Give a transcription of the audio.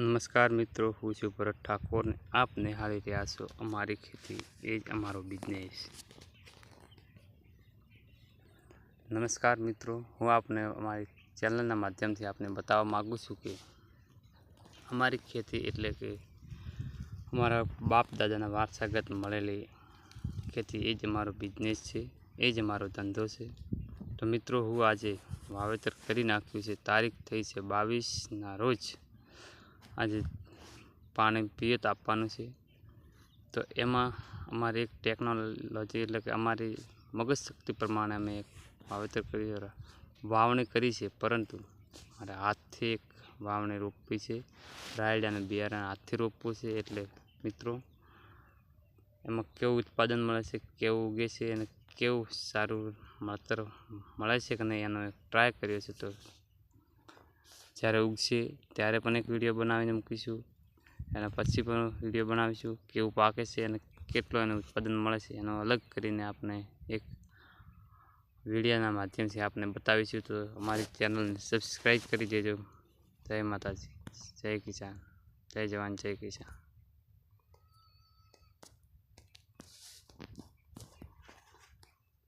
નમસ્કાર મિત્રો, હું છું ભરત ઠાકોર ને આપ નિહાળી રહ્યા છો અમારી ખેતી, એ જ અમારો બિઝનેસ નમસ્કાર મિત્રો, હું આપને અમારી ચેનલના માધ્યમથી આપને બતાવવા માગું છું કે અમારી ખેતી એટલે કે અમારા બાપ દાદાના વારસાગત મળેલી ખેતી એ જ અમારો બિઝનેસ છે, એ જ અમારો ધંધો છે. તો મિત્રો, હું આજે વાવેતર કરી નાખ્યું છે, તારીખ થઈ છે બાવીસના રોજ. આજે પાણી પિયત આપવાનું છે. તો એમાં અમારી એક ટેકનોલોજી એટલે કે અમારી મગજ શક્તિ પ્રમાણે અમે એક વાવેતર કરી વાવણી કરી છે, પરંતુ મારે હાથથી એક વાવણી રોપવી છે. રાયડાને બિયારણ હાથથી રોપવું છે એટલે મિત્રો, એમાં કેવું ઉત્પાદન મળે છે, કેવું ઉગે છે અને કેવું સારું માત્ર મળે છે કે નહીં એનો ટ્રાય કર્યો છે તો જ્યારે ઉગશે ત્યારે પણ એક વીડિયો બનાવીને મૂકીશું. એના પછી પણ વીડિયો બનાવીશું કેવું પાકે છે અને કેટલો એનું ઉત્પાદન મળે છે એનો અલગ કરીને આપણે એક વિડીયોના માધ્યમથી આપને બતાવીશું. તો અમારી ચેનલને સબસ્ક્રાઈબ કરી દેજો. જય માતાજી. જય કિસાન. જય જવાન. જય કિસાન.